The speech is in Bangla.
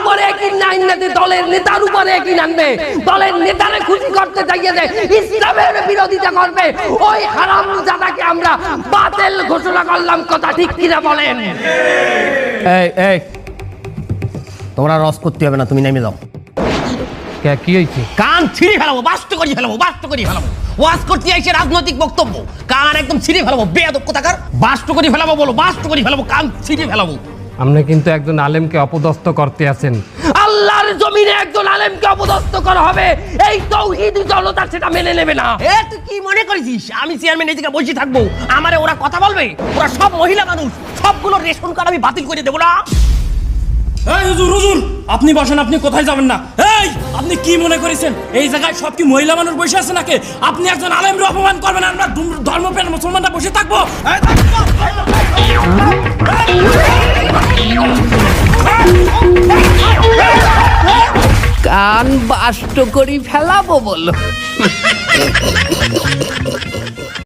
উপরে একই নাইন নাতে দলের নেতার উপরে একই দলের নেতারে খুশি করতে চাইয়ে ইসলামের বিরোধিতা করবে ওই হারাম জাদাকে আমরা বাতিল ঘোষণা করলাম কথা ঠিক কিনা বলেন? এই এই তোমরা রস করতে হবে না তুমি নেমে যাও কে কি হয়েছে? কান ছিঁড়ে ফেলাবো বাস্ত করি ফেলাবো বাস্ত করি ফেলাবো। ওয়াজ করতে আইসে রাজনৈতিক বক্তব্য কান একদম ছিঁড়ে ফেলাবো বেয়াদব কোথাকার? বাস্ত করি ফেলাবো বলো বাস্ত করি ফেলাবো কান ছিঁড়ে ফেলাবো। আপনি কিন্তু একজন আলেমকে অপদস্থ করতে আছেন। আল্লাহর জমিনে একজন আলেমকে অপদস্থ করা হবে এই তৌহিদি জনতা সেটা মেনে নেবে না। এ তুই কি মনে করেছিস আমি চেয়ারম্যান এদিকে বসে থাকব আমারে ওরা কথা বলবে? ওরা সব মহিলা মানুষ সবগুলো রেশন কার্ড আমি বাতিল করে দেবো না? এই হুজুর হুজুর আপনি বসেন আপনি কোথায় যাবেন না? এই আপনি কি মনে করেছেন এই জায়গায় সব কি মহিলা মানুষ বসে আছে নাকি? আপনি একজন আলেমরে অপমান করবেন আমরা ধর্ম- ধর্মপ্রাণ মুসলমানরা বসে থাকব? কান বাষ্ট করি ফেলাবো বলো।